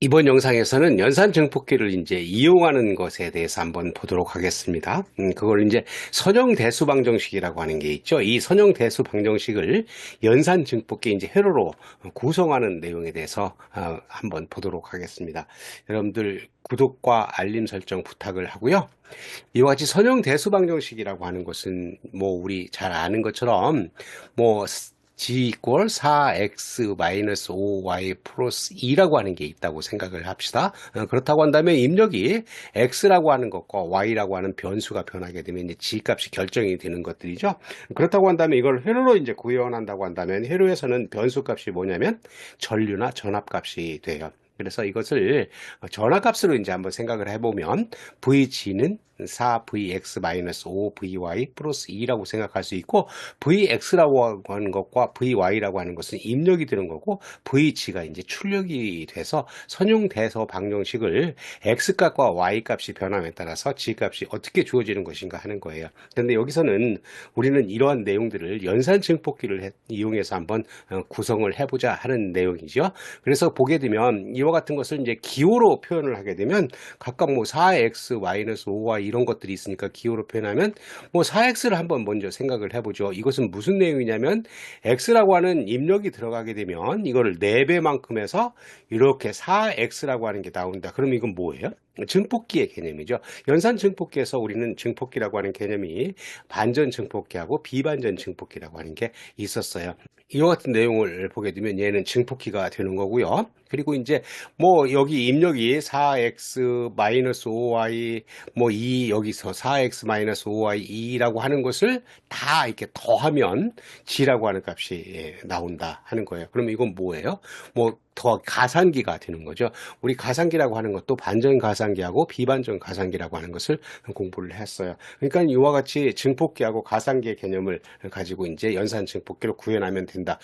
이번 영상에서는 연산 증폭기를 이제 이용하는 것에 대해서 한번 보도록 하겠습니다. 음, 그걸 이제 선형 대수 방정식이라고 하는 게 있죠. 이 선형 대수 방정식을 연산 증폭기 이제 회로로 구성하는 내용에 대해서 어, 한번 보도록 하겠습니다. 여러분들 구독과 알림 설정 부탁을 하고요. 이와 같이 선형 대수 방정식이라고 하는 것은 뭐 우리 잘 아는 것처럼 뭐 g 이꼴 4x 마이너스 5y 플러스 2라고 하는 게 있다고 생각을 합시다. 어, 그렇다고 한다면 입력이 x라고 하는 것과 y라고 하는 변수가 변하게 되면 이제 g 값이 결정이 되는 것들이죠. 그렇다고 한다면 이걸 회로로 이제 구현한다고 한다면 회로에서는 변수 값이 뭐냐면 전류나 전압 값이 돼요. 그래서 이것을 전압값으로 이제 한번 생각을 해보면 VG는 4vx-5vy 플러스 2라고 생각할 수 있고 vx라고 하는 것과 vy라고 하는 것은 입력이 되는 거고 vg가 이제 출력이 돼서 선용대서 방정식을 x값과 y값이 변함에 따라서 g값이 어떻게 주어지는 것인가 하는 거예요. 그런데 여기서는 우리는 이러한 내용들을 연산 증폭기를 이용해서 한번 어, 구성을 해보자 하는 내용이죠. 그래서 보게 되면 이와 같은 것을 이제 기호로 표현을 하게 되면 각각 뭐 4x-5y 이런 것들이 있으니까 기호로 표현하면 뭐 4x를 한번 먼저 생각을 해보죠. 이것은 무슨 내용이냐면 x라고 하는 입력이 들어가게 되면 이거를 4배만큼 해서 이렇게 4x라고 하는 게 나온다. 그럼 이건 뭐예요? 증폭기의 개념이죠. 연산 증폭기에서 우리는 증폭기라고 하는 개념이 반전 증폭기하고 비반전 증폭기라고 하는 게 있었어요. 이와 같은 내용을 보게 되면 얘는 증폭기가 되는 거고요. 그리고 이제 뭐 여기 입력이 4x 5y 뭐 2 여기서 4x 5y 2라고 하는 것을 다 이렇게 더하면 g라고 하는 값이 예, 나온다 하는 거예요. 그럼 이건 뭐예요? 뭐 더 가산기가 되는 거죠. 우리 가산기라고 하는 것도 반전 가산기하고 비반전 가산기라고 하는 것을 공부를 했어요. 그러니까 이와 같이 증폭기하고 가산기의 개념을 가지고 이제 연산 증폭기를 구현하면 된다.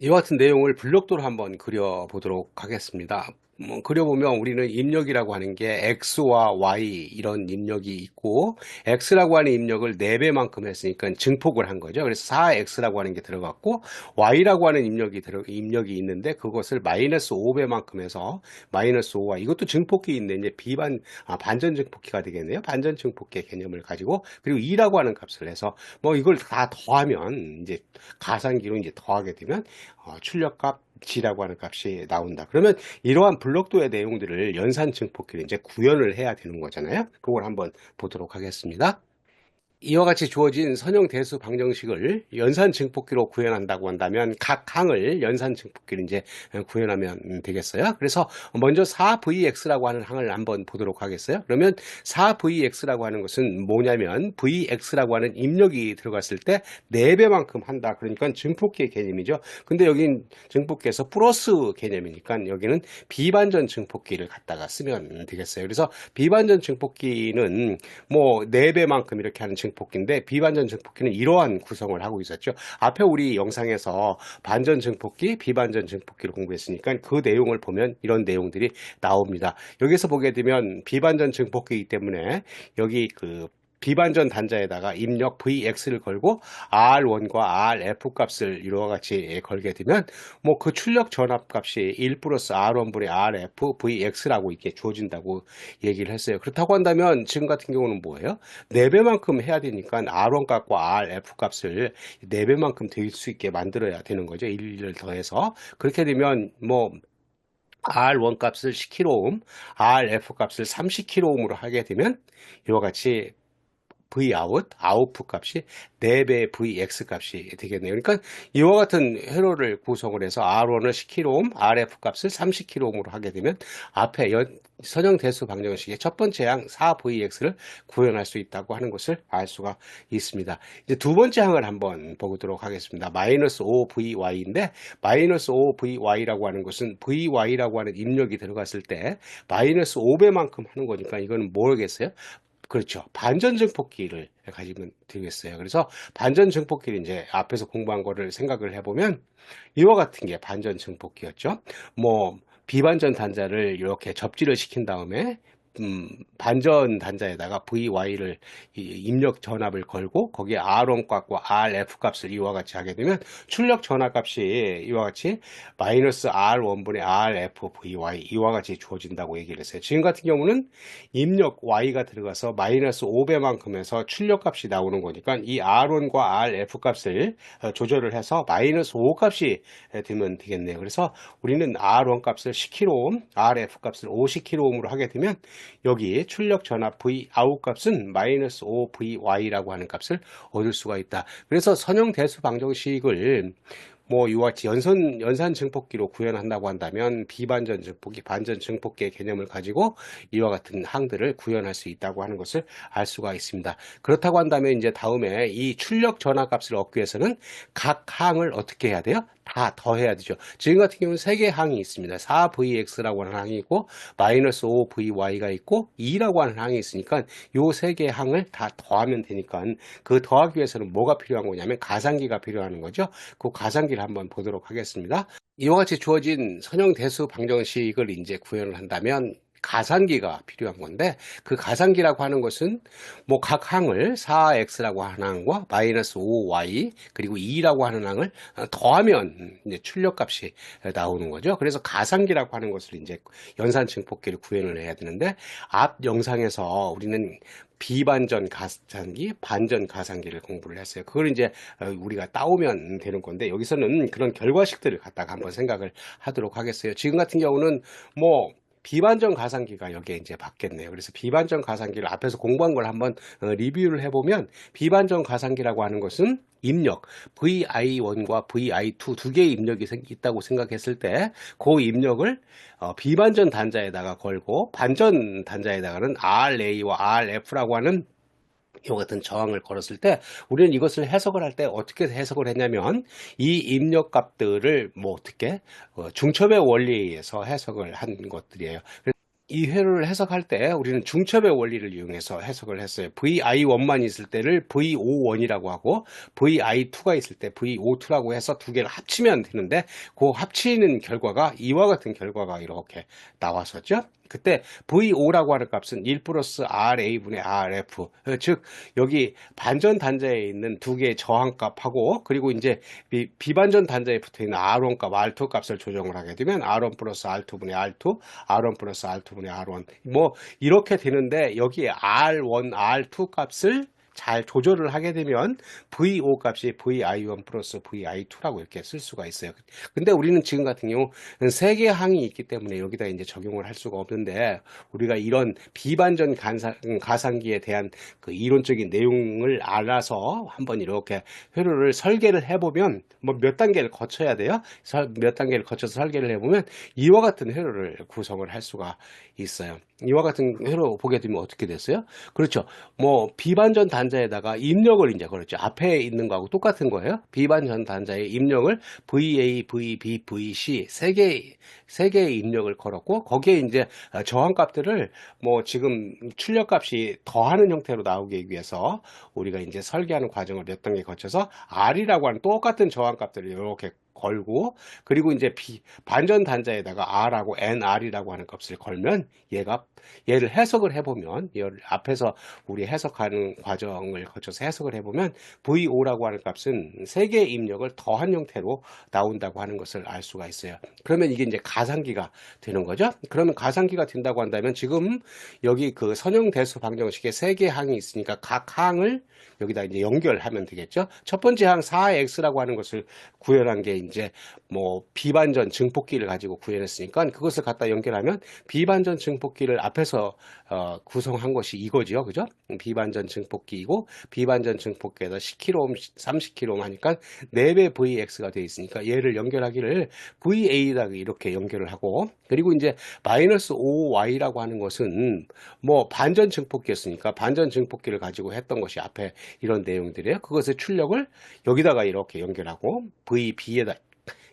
이와 같은 내용을 블록도로 한번 그려보도록 하겠습니다. 뭐 그려보면 우리는 입력이라고 하는 게 x와 y 이런 입력이 있고 x라고 하는 입력을 4배만큼 했으니까 증폭을 한 거죠. 그래서 4x라고 하는 게 들어갔고 y라고 하는 입력이 들어 입력이 있는데 그것을 마이너스 5배만큼 해서 마이너스 5y 이것도 증폭기 있는데 이제 비반 아, 반전 증폭기가 되겠네요. 반전 증폭기의 개념을 가지고 그리고 2라고 하는 값을 해서 뭐 이걸 다 더하면 이제 가상기로 이제 더하게 되면 어, 출력값 G라고 하는 값이 나온다. 그러면 이러한 블록도의 내용들을 연산 증폭기를 이제 구현을 해야 되는 거잖아요. 그걸 한번 보도록 하겠습니다. 이와 같이 주어진 선형 대수 방정식을 연산 증폭기로 구현한다고 한다면 각 항을 연산 증폭기로 이제 구현하면 되겠어요. 그래서 먼저 4vx라고 하는 항을 한번 보도록 하겠어요. 그러면 4vx라고 하는 것은 뭐냐면 vx라고 하는 입력이 들어갔을 때 4배만큼 한다. 그러니까 증폭기의 개념이죠. 근데 여긴 증폭기에서 플러스 개념이니까 여기는 비반전 증폭기를 갖다가 쓰면 되겠어요. 그래서 비반전 증폭기는 뭐 4배만큼 이렇게 하는 증폭기 인데 비반전 증폭기는 이러한 구성을 하고 있었죠. 앞에 우리 영상에서 반전 증폭기, 비반전 증폭기를 공부했으니까 그 내용을 보면 이런 내용들이 나옵니다. 여기서 보게 되면 비반전 증폭기이기 때문에 여기 그 비반전 단자에다가 입력 vx를 걸고 r1과 rf 값을 이와 같이 걸게 되면 뭐 그 출력 전압 값이 1 플러스 r1분의 rf vx라고 이렇게 주어진다고 얘기를 했어요. 그렇다고 한다면 지금 같은 경우는 뭐예요? 4배만큼 해야 되니까 r1 값과 rf 값을 4배만큼 될 수 있게 만들어야 되는 거죠. 1을 더해서 그렇게 되면 뭐 R1 값을 10kΩ, RF 값을 30kΩ으로 하게 되면 이와 같이 Vout, 아웃풋 값이 4배 Vx 값이 되겠네요. 그러니까 이와 같은 회로를 구성을 해서 R1을 10kΩ, RF 값을 30kΩ으로 하게 되면 앞에 연, 선형 대수 방정식의 첫 번째 항 4VX를 구현할 수 있다고 하는 것을 알 수가 있습니다. 이제 두 번째 항을 한번 보도록 하겠습니다. 마이너스 5VY인데 마이너스 5VY라고 하는 것은 VY라고 하는 입력이 들어갔을 때 마이너스 5배만큼 하는 거니까 이거는 뭐겠어요? 그렇죠. 반전 증폭기를 가지면 되겠어요. 그래서 반전 증폭기를 이제 앞에서 공부한 거를 생각을 해보면 이와 같은 게 반전 증폭기였죠. 뭐 비반전 단자를 이렇게 접지를 시킨 다음에 음, 반전 단자에다가 VY를 입력 전압을 걸고 거기에 R1 값과 RF 값을 이와 같이 하게 되면 출력 전압 값이 이와 같이 마이너스 R1분의 RF VY 이와 같이 주어진다고 얘기를 했어요. 지금 같은 경우는 입력 Y가 들어가서 마이너스 5배만큼에서 출력 값이 나오는 거니까 이 R1과 RF 값을 어, 조절을 해서 마이너스 5 값이 되면 되겠네요. 그래서 우리는 R1 값을 10kΩ, RF 값을 50kΩ으로 하게 되면 여기 출력 전압 V 아웃 값은 마이너스 5 VY라고 하는 값을 얻을 수가 있다. 그래서 선형 대수 방정식을 뭐 이와 같이 연선 연산 증폭기로 구현한다고 한다면 비반전 증폭기, 반전 증폭기의 개념을 가지고 이와 같은 항들을 구현할 수 있다고 하는 것을 알 수가 있습니다. 그렇다고 한다면 이제 다음에 이 출력 전압 값을 얻기 위해서는 각 항을 어떻게 해야 돼요? 다 더해야 되죠. 지금 같은 경우는 세 개의 항이 있습니다. 4VX라고 하는 항이 있고 마이너스 5VY가 있고 2라고 하는 항이 있으니까 요 세 개의 항을 다 더하면 되니까 그 더하기 위해서는 뭐가 필요한 거냐면 가상기가 필요한 거죠. 그 가상기를 한번 보도록 하겠습니다. 이와 같이 주어진 선형 대수 방정식을 이제 구현을 한다면 가상기가 필요한 건데 그 가상기라고 하는 것은 뭐 각 항을 4x라고 하는 항과 마이너스 5y 그리고 2라고 하는 항을 더하면 이제 출력값이 나오는 거죠. 그래서 가상기라고 하는 것을 이제 연산 증폭기를 구현을 해야 되는데 앞 영상에서 우리는 비반전 가상기, 반전 가상기를 공부를 했어요. 그걸 이제 우리가 따오면 되는 건데 여기서는 그런 결과식들을 갖다가 한번 생각을 하도록 하겠어요. 지금 같은 경우는 뭐 비반전 가상기가 여기에 이제 받겠네요. 그래서 비반전 가상기를 앞에서 공부한 걸 한번 어, 리뷰를 해보면 비반전 가상기라고 하는 것은 입력 VI1과 VI2 두 개의 입력이 있다고 생각했을 때 그 입력을 어, 비반전 단자에다가 걸고 반전 단자에다가는 RA와 RF라고 하는 이와 같은 저항을 걸었을 때 우리는 이것을 해석을 할 때 어떻게 해석을 했냐면 이 입력 값들을 뭐 어떻게 어, 중첩의 원리에 의해서 해석을 한 것들이에요. 이 회로를 해석할 때 우리는 중첩의 원리를 이용해서 해석을 했어요. VI1만 있을 때를 VO1이라고 하고 VI2가 있을 때 VO2라고 해서 두 개를 합치면 되는데 그 합치는 결과가 이와 같은 결과가 이렇게 나왔었죠. 그때 VO라고 하는 값은 1 플러스 RA분의 RF 즉 여기 반전 단자에 있는 두 개의 저항값하고 그리고 이제 비반전 단자에 붙어 있는 R1 값, R2 값을 조정을 하게 되면 R1 플러스 R2분의 R2, R1 플러스 R2분의 R1 뭐 이렇게 되는데 여기에 R1, R2 값을 잘 조절을 하게 되면 VO 값이 VI1 플러스 VI2라고 이렇게 쓸 수가 있어요. 근데 우리는 지금 같은 경우 세 개 항이 있기 때문에 여기다 이제 적용을 할 수가 없는데 우리가 이런 비반전 가상, 가상 기에 대한 그 이론적인 내용을 알아서 한번 이렇게 회로를 설계를 해보면 뭐 몇 단계를 거쳐야 돼요. 몇 단계를 거쳐서 설계를 해보면 이와 같은 회로를 구성을 할 수가 있어요. 이와 같은 회로 보게 되면 어떻게 됐어요? 그렇죠. 뭐 비반전 단 자에다가 입력을 이제 그렇죠. 앞에 있는 거하고 똑같은 거예요. 비반 전 단자의 입력을 VA, VB, VC 세 개, 세 개의 입력을 걸었고 거기에 이제 저항 값들을 뭐 지금 출력 값이 더하는 형태로 나오기 위해서 우리가 이제 설계하는 과정을 몇 단계 거쳐서 R이라고 하는 똑같은 저항 값들을 이렇게 걸고 그리고 이제 비, 반전 단자에다가 R하고 NR이라고 하는 값을 걸면 얘가 얘를 해석을 해보면 얘를 앞에서 우리 해석하는 과정을 거쳐서 해석을 해보면 VO라고 하는 값은 세 개의 입력을 더한 형태로 나온다고 하는 것을 알 수가 있어요. 그러면 이게 이제 가상기가 되는 거죠. 그러면 가상기가 된다고 한다면 지금 여기 그 선형 대수 방정식에 세 개의 항이 있으니까 각 항을 여기다 이제 연결하면 되겠죠. 첫 번째 항 4x라고 하는 것을 구현한 게 이제 뭐 비반전 증폭기를 가지고 구현했으니까 그것을 갖다 연결하면 비반전 증폭기를 앞에서 어, 구성한 것이 이거죠. 그죠? 비반전 증폭기이고 비반전 증폭기에다 10kΩ, 30kΩ 하니까 4배 VX가 되어 있으니까 얘를 연결하기를 VA에다 이렇게 연결을 하고 그리고 이제 마이너스 5Y라고 하는 것은 뭐 반전 증폭기였으니까 반전 증폭기를 가지고 했던 것이 앞에 이런 내용들이에요. 그것의 출력을 여기다가 이렇게 연결하고 VB에다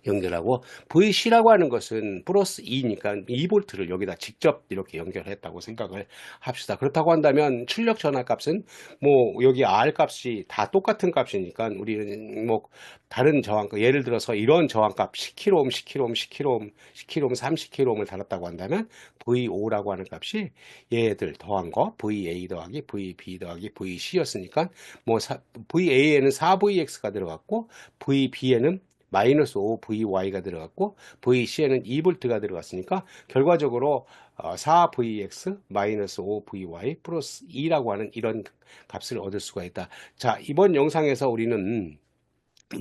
연결하고 Vc라고 하는 것은 플러스 2니까 2볼트를 여기다 직접 이렇게 연결했다고 생각을 합시다. 그렇다고 한다면 출력 전압 값은 뭐 여기 R 값이 다 똑같은 값이니까 우리는 뭐 다른 저항 예를 들어서 이런 저항 값 10kΩ, 10kΩ, 10kΩ, 10kΩ, 30kΩ을 달았다고 한다면 V5라고 하는 값이 얘들 더한 거 VA 더하기 VB 더하기 VC였으니까 뭐 사, VA에는 4VX가 들어갔고 VB에는 마이너스 5VY가 들어갔고 VC에는 2V가 들어갔으니까 결과적으로 4VX 마이너스 5VY 플러스 2라고 하는 이런 값을 얻을 수가 있다. 자, 이번 영상에서 우리는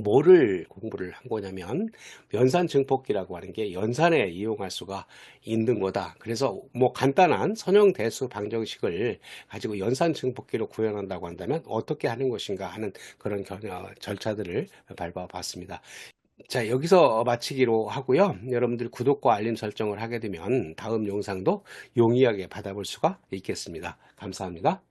뭐를 공부를 한 거냐면 연산 증폭기라고 하는 게 연산에 이용할 수가 있는 거다. 그래서 뭐 간단한 선형 대수 방정식을 가지고 연산 증폭기로 구현한다고 한다면 어떻게 하는 것인가 하는 그런 결- 어, 절차들을 밟아봤습니다. 자, 여기서 마치기로 하고요. 여러분들 구독과 알림 설정을 하게 되면 다음 영상도 용이하게 받아볼 수가 있겠습니다. 감사합니다.